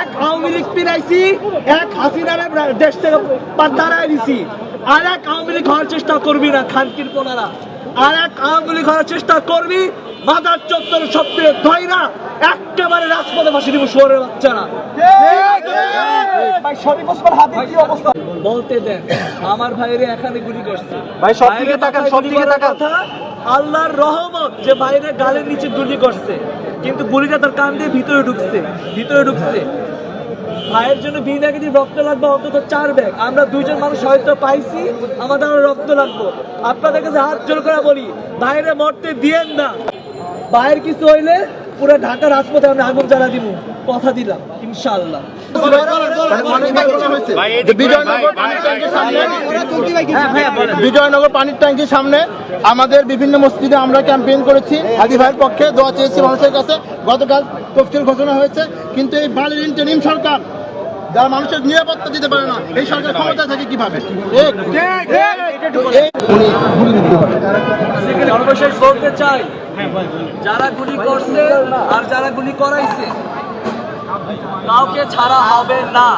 এক আওয়ামী লীগ পিরাইছি এক হাসিনারে দেশ থেকে পাতারায় দিছি। আর এক আওয়ামী লীগ হওয়ার চেষ্টা করবি না খানকির কোনারা আর এক আওয়ামী লীগ হওয়ার চেষ্টা করবি মাদার চত্বর সবথেকে ধয়রা একেবারে রাজপথে ফাঁসি দিব শুয়ারের বাচ্চারা। বলতে দেন আমার ভাইরে এখানে গুলি করছে। ভাই, সব দিকে তাকান, সব দিকে তাকান। আল্লাহর রহমত যে বাইরে গালের নিচে গুলি করছে। কিন্তু গুলিটা তার কান দিয়ে ভিতরে ঢুকছে ভিতরে ঢুকছে। ভাইয়ের জন্য বি নেগেটিভ রক্ত লাগবে, অন্তত চার ব্যাগ। আমরা দুইজন মানুষ হয়তো পাইছি, আমাদের আরও রক্ত লাগবে। আপনাদের কাছে হাত জোর করে বলি বাইরে মরতে দিয়েন না। বাইরের কিছু হইলে পুরো ঢাকা রাজপথে আমরা আগুন জ্বালা দিব কথা দিলাম, ইনশাআল্লাহ। বিজয়নগর পানির ট্যাঙ্কির সামনে আমাদের বিভিন্ন মসজিদে আমরা ক্যাম্পেইন করেছি। হাদি ভাইয়ের পক্ষে দোয়া চেয়েছি মানুষের কাছে। গতকাল তফসিল ঘোষণা হয়েছে, কিন্তু এই বালির ইন্টারিম সরকার, যারা মানুষের নিরাপত্তা দিতে পারে না, এই সরকার ক্ষমতা থাকে কীভাবে? যারা গুলি করছে আর যারা গুলি করাইছে কাউকে ছাড়া হবে না।